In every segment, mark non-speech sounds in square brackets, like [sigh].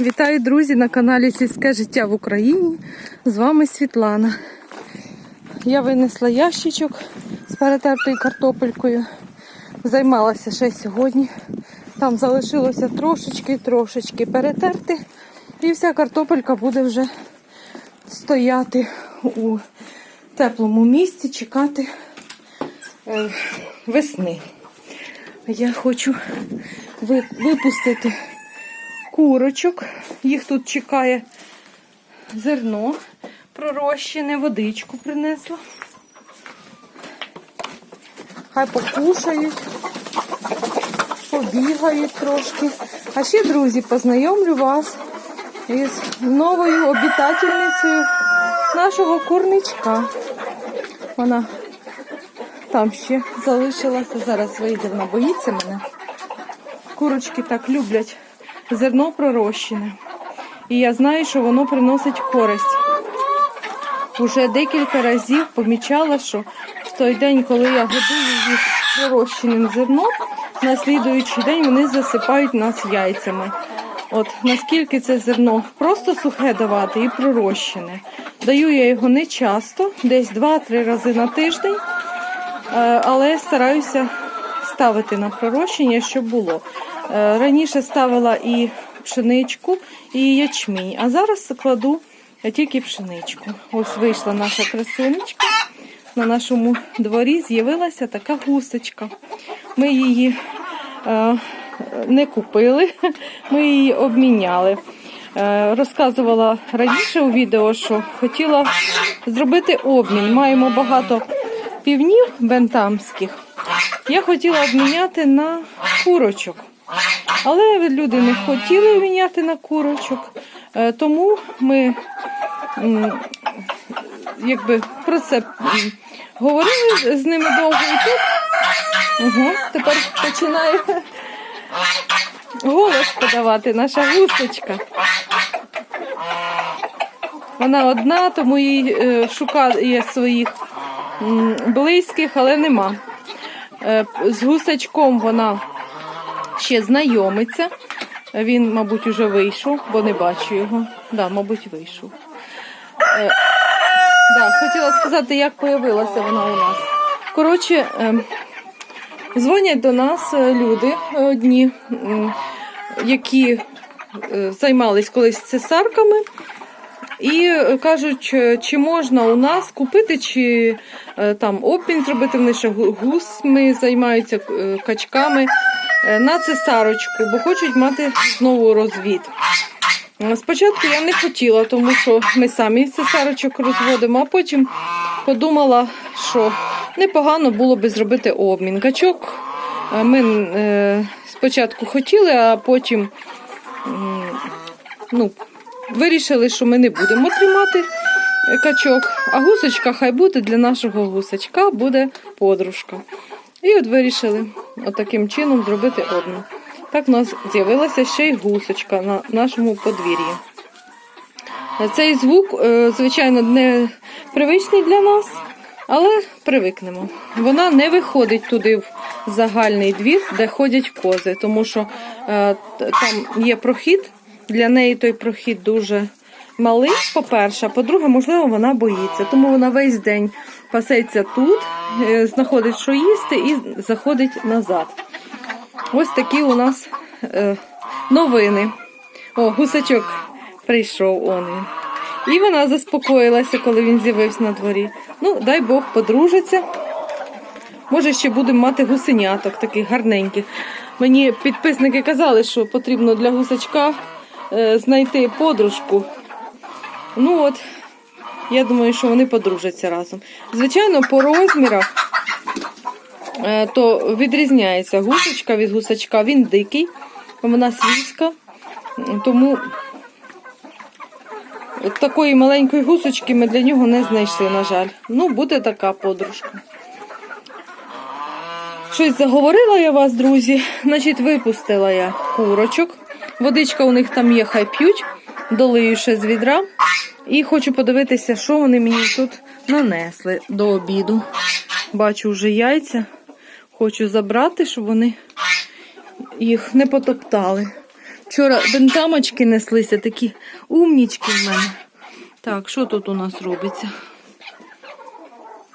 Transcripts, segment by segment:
Вітаю, друзі, на каналі Сільське життя в Україні. З вами Світлана. Я винесла ящичок з перетертою картопелькою. Займалася ще сьогодні. Там залишилося трошечки-трошечки перетерти. І вся картопелька буде вже стояти у теплому місці, чекати е, весни. Я хочу випустити курочок. Їх тут чекає зерно пророщене, водичку принесла. Хай покушають, побігають трошки. А ще, друзі, познайомлю вас із новою обітательницею нашого курничка. Вона там ще залишилася. Зараз вийде, вона боїться мене. Курочки так люблять зерно пророщене. І я знаю, що воно приносить користь. Уже декілька разів помічала, що в той день, коли я годую їх пророщеним зерном, на слідуючий день вони засипають нас яйцями. От наскільки це зерно просто сухе давати і пророщене. Даю я його не часто, десь 2-3 рази на тиждень, е, але стараюся ставити на пророщення, щоб було. Е, Раніше ставила і пшеничку, і ячмінь, а зараз кладу тільки пшеничку. Ось вийшла наша красунечка. На нашому дворі з'явилася така гусечка. Ми її е, не купили, [laughs] ми її обміняли. Е, розказувала раніше у відео, що хотіла зробити обмін. Маємо багато півнів бентамських. Я хотіла обміняти на курочок. Але люди не хотіли міняти на курочок, Е, тому ми якби про це говорили з ними довго і тут. Угу, тепер починає голос подавати наша гусочка. Вона одна, тому їй е, шукає своїх близьких, але нема. Е, З гусачком вона ще знайомиться. Він, мабуть, уже вийшов, бо не бачу його. Да, мабуть, вийшов. Е, да, хотіла сказати, як появилася вона у нас. Коротше, е, дзвонять до нас е, люди одні, м, які е, займались колись цесарками. І е, кажуть, е, чи можна у нас купити, чи е, там обмін зробити. Вони ще гу- гусьми займаються е, качками е, на цесарочку, бо хочуть мати знову розвід. Е, Спочатку я не хотіла, тому що ми самі цесарочок розводимо, а потім подумала, що непогано було би зробити обмін. Качок е, ми е, спочатку хотіли, а потім ну, вирішили, що ми не будемо тримати е, качок, а гусочка хай буде для нашого гусачка, буде подружка. І от вирішили от чином зробити обмін. Так у нас з'явилася ще й гусочка на нашому подвір'ї. Цей звук, е, звичайно, не привичний для нас, але привикнемо. Вона не виходить туди в загальний двір, де ходять кози, тому що е, там є прохід. Для неї той прохід дуже малий, по-перше, по-друге, можливо, вона боїться. Тому вона весь день пасеться тут, е, знаходить, що їсти, і заходить назад. Ось такі у нас е, новини. О, гусачок прийшов он. І вона заспокоїлася, коли він з'явився на дворі. Ну, дай Бог, подружиться. Може, ще будемо мати гусеняток таких гарненьких. Мені підписники казали, що потрібно для гусачка е, знайти подружку. Ну от, я думаю, що вони подружаться разом. Звичайно, по розмірах е, то відрізняється гусочка від гусачка. Він дикий, вона свійська. Тому такої маленької гусочки ми для нього не знайшли, на жаль. Ну, буде така подружка. Щось заговорила я вас, друзі. Значить, випустила я курочок. Водичка у них там є, хай п'ють. Долию ще з відра. І хочу подивитися, що вони мені тут нанесли до обіду. Бачу вже яйця. Хочу забрати, щоб вони їх не потоптали. Вчора бентамочки неслися, такі умнічки в мене. Так, що тут у нас робиться?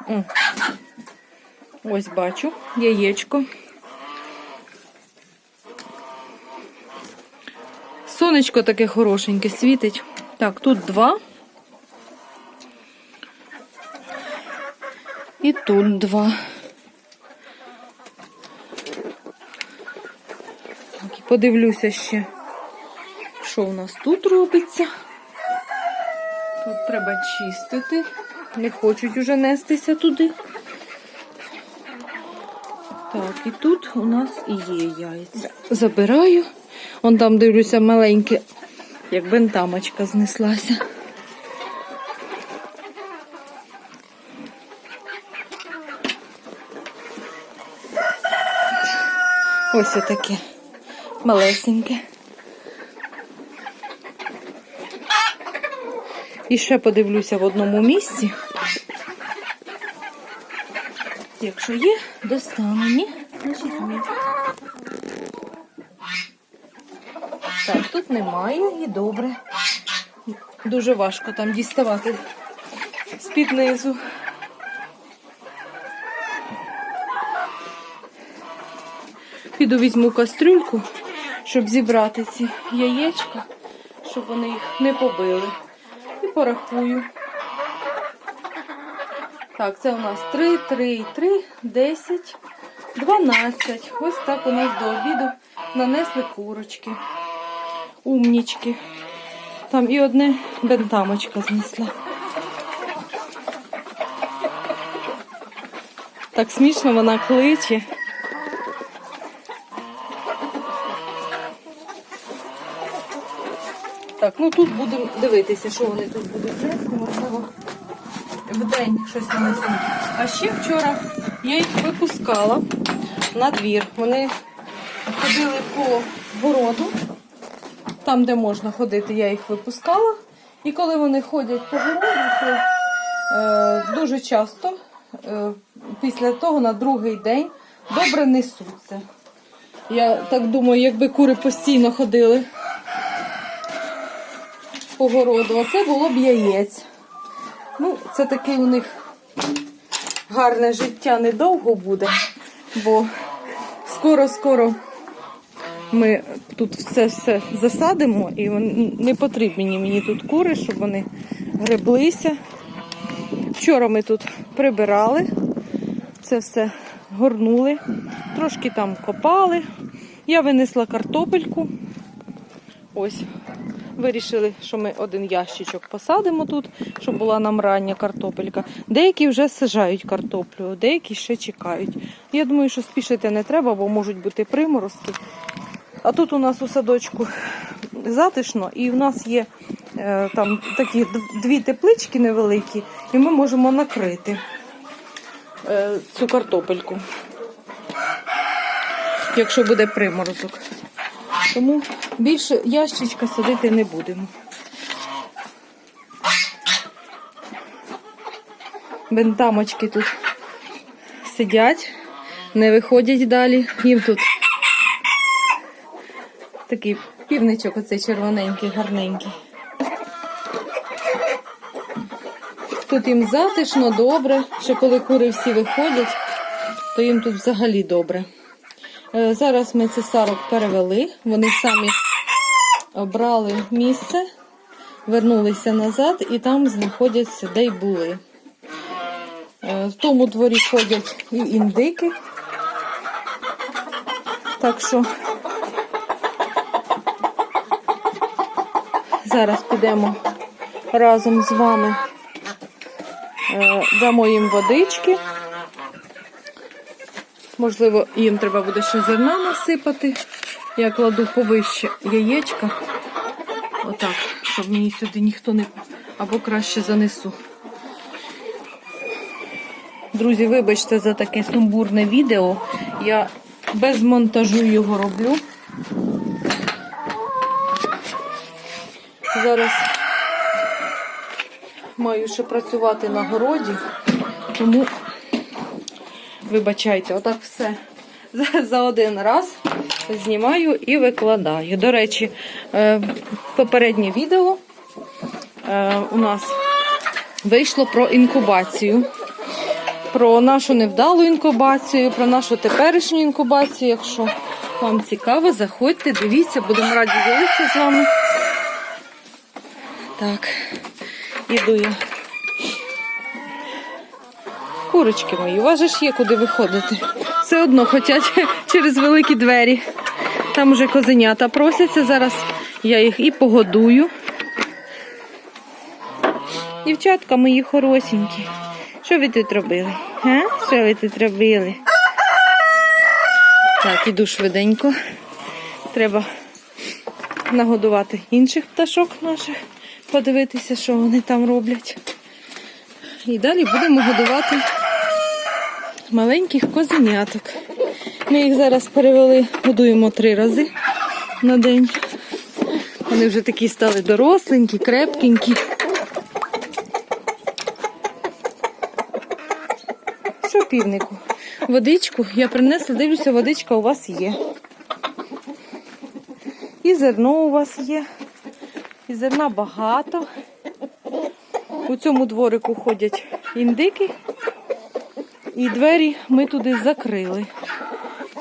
О, ось бачу, яєчко. Сонечко таке хорошеньке світить. Так, тут два. І тут два. Так, подивлюся ще, що у нас тут робиться. Тут треба чистити. Не хочуть уже нестися туди. Так, і тут у нас і є яйця. Забираю. Вон там дивлюся маленьке, як бентамочка знеслася. Ось отаке малесеньке. І ще подивлюся в одному місці. Якщо є, достану. Ні, значить ні. Так, тут немає і добре. Дуже важко там діставати з-під низу. Піду візьму кастрюльку, щоб зібрати ці яєчка, щоб вони їх не побили. І порахую. Так, це у нас 3, 3, 3, 10, 12. Ось так у нас до обіду нанесли курочки. Умнічки. Там і одне бентамочка знесла. Так смішно вона кличе. Так, ну тут будемо дивитися, що вони тут будуть нести, можливо, в день щось нанесуть. А ще вчора я їх випускала на двір. Вони ходили по городу, там, де можна ходити, я їх випускала. І коли вони ходять по городу, то е, дуже часто е, після того на другий день добре несуться. Я так думаю, якби кури постійно ходили по городу, оце було б яєць. Ну, це таке у них гарне життя недовго буде, бо скоро-скоро ми тут все все засадимо і не потрібні мені тут кури, щоб вони греблися. Вчора ми тут прибирали, це все горнули, трошки там копали. Я винесла картопельку. Ось. Вирішили, що ми один ящичок посадимо тут, щоб була нам рання картопелька. Деякі вже сажають картоплю, деякі ще чекають. Я думаю, що спішити не треба, бо можуть бути приморозки. А тут у нас у садочку затишно, і в нас є е, там такі дві теплички невеликі, і ми можемо накрити е, цю картопельку, якщо буде приморозок. Тому більше ящичка садити не будемо. Бентамочки тут сидять, не виходять далі. Їм тут такий півничок, оцей червоненький, гарненький. Тут їм затишно, добре, що коли кури всі виходять, то їм тут взагалі добре. Е, Зараз ми цесарок перевели, вони самі обрали місце, вернулися назад і там знаходяться, де й були. Е, В тому дворі ходять і індики. Так що зараз підемо разом з вами, е, дамо їм водички. Можливо, їм треба буде ще зерна насипати. Я кладу повище яєчка. Отак, щоб мені сюди ніхто не. Або краще занесу. Друзі, вибачте за таке сумбурне відео. Я без монтажу його роблю. Зараз маю ще працювати на городі, тому Вибачайте, отак все за, один раз знімаю і викладаю. До речі, е, попереднє відео е, у нас вийшло про інкубацію. Про нашу невдалу інкубацію, про нашу теперішню інкубацію. Якщо вам цікаво, заходьте, дивіться, будемо раді ділитися з вами. Так, іду я. Курочки мої, у вас же ж є куди виходити. Все одно хочуть [laughs] через великі двері. Там уже козенята просяться. Зараз я їх і погодую. Дівчатка мої хорошенькі. Що ви тут робили? А? Що ви тут робили? Так, іду швиденько. Треба нагодувати інших пташок наших, подивитися, що вони там роблять. І далі будемо годувати маленьких козеняток. Ми їх зараз перевели, годуємо три рази на день. Вони вже такі стали доросленькі, крепкенькі. Що півнику? Водичку я принесла, дивлюся, водичка у вас є. І зерно у вас є. І зерна багато. У цьому дворику ходять індики. І двері ми туди закрили.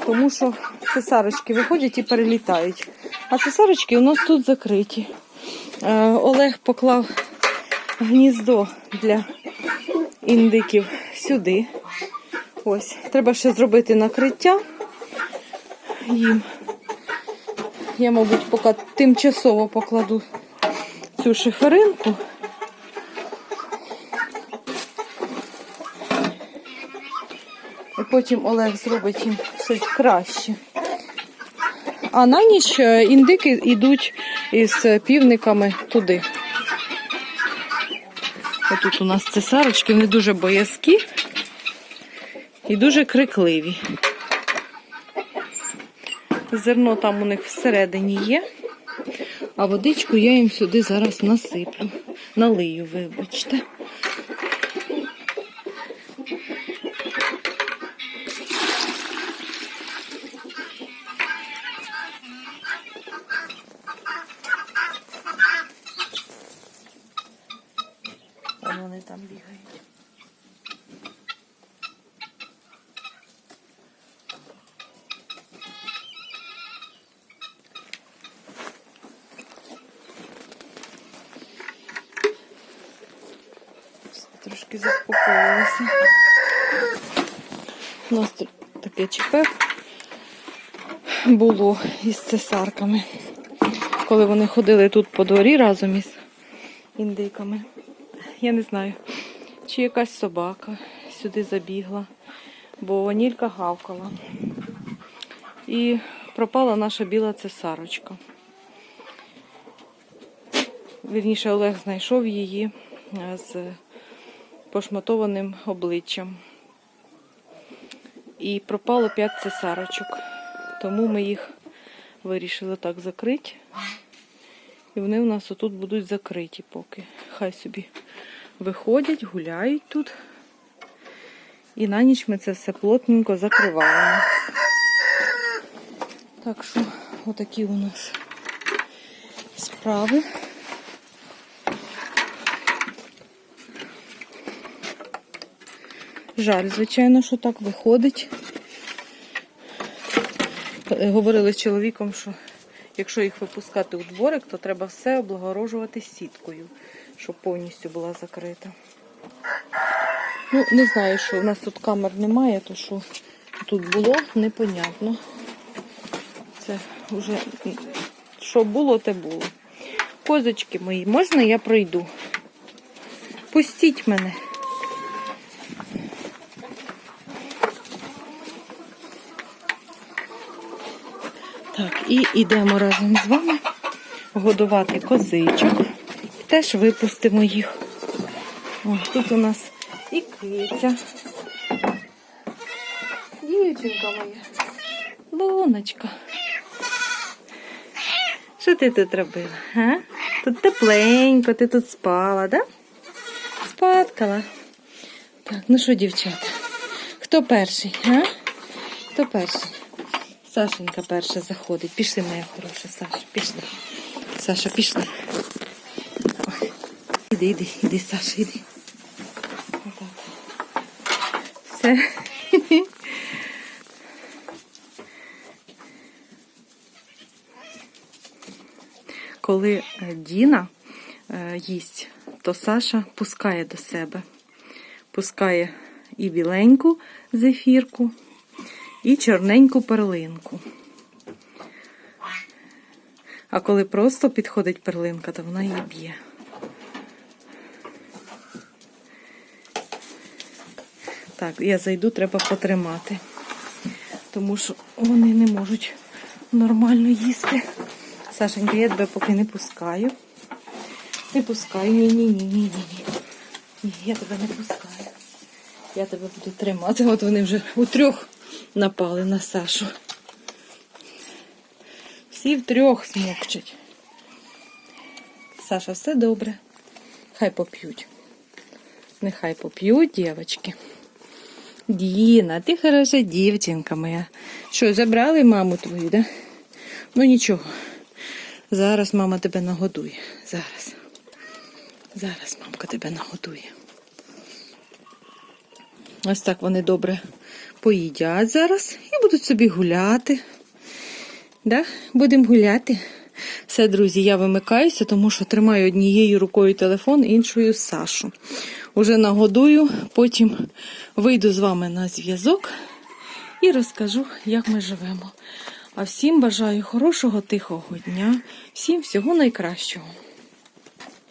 Тому що цесарочки виходять і перелітають. А цесарочки у нас тут закриті. Е, Олег поклав гніздо для індиків сюди. Ось, треба ще зробити накриття їм. Я, мабуть, поки тимчасово покладу цю шиферинку. І потім Олег зробить їм щось краще. А на ніч е, індики йдуть із півниками туди. Отут у нас цесарочки, вони дуже боязкі і дуже крикливі. Зерно там у них всередині є, а водичку я їм сюди зараз насиплю. Налию, вибачте. Вони там бігають. Трошки заспокоїлися. У нас тут таке ЧП було із цесарками, коли вони ходили тут по дворі разом із індиками. Я не знаю, чи якась собака сюди забігла, бо ванілька гавкала. І пропала наша біла цесарочка. Вірніше, Олег знайшов її е, з пошматованим обличчям. І пропало 5 цесарочок. Тому ми їх вирішили так закрити. І вони у нас отут будуть закриті поки. Хай собі виходять, гуляють тут. І на ніч ми це все плотненько закриваємо. Так що, отакі у нас справи. Жаль, звичайно, що так виходить. Е, Говорили з чоловіком, що якщо їх випускати у дворик, то треба все облагорожувати сіткою, щоб повністю була закрита. Ну, не знаю, що в нас тут камер немає, то що тут було, непонятно. Це вже що було, те було. Козочки мої, можна я пройду? Пустіть мене. Так, і йдемо разом з вами годувати козичок. Теж випустимо їх. О, тут у нас і киця. Дівчинка моя. Луночка. Що ти тут робила? А? Тут тепленько, ти тут спала, да? Спаткала. Так, ну що, дівчата? Хто перший? А? Хто перший? Сашенька перша заходить. Пішли, моя хороша, Саша, пішли. Саша, пішли. Ой. Іди, іди, іди, Саша, іди. Все. Коли е, Діна е, їсть, то Саша пускає до себе. Пускає і біленьку зефірку, і чорненьку перлинку. А коли просто підходить перлинка, то вона її б'є. Так, я зайду, треба потримати. Тому що вони не можуть нормально їсти. Сашенька, я тебе поки не пускаю. Не пускаю. Ні, ні, ні, ні, ні, ні. Ні, я тебе не пускаю. Я тебе буду тримати. От вони вже у трьох напали на Сашу. Всі втрьох смокчуть. Саша, все добре. Хай поп'ють. Нехай поп'ють, дівчатки. Діна, ти хороша дівчинка моя. Що, забрали маму твою, да? Ну нічого. Зараз мама тебе нагодує. Зараз. Зараз мамка тебе нагодує. Ось так вони добре поїдять зараз і будуть собі гуляти. Да? Будемо гуляти. Все, друзі, я вимикаюся, тому що тримаю однією рукою телефон, іншою Сашу. Уже нагодую, потім вийду з вами на зв'язок і розкажу, як ми живемо. А всім бажаю хорошого, тихого дня, всім всього найкращого.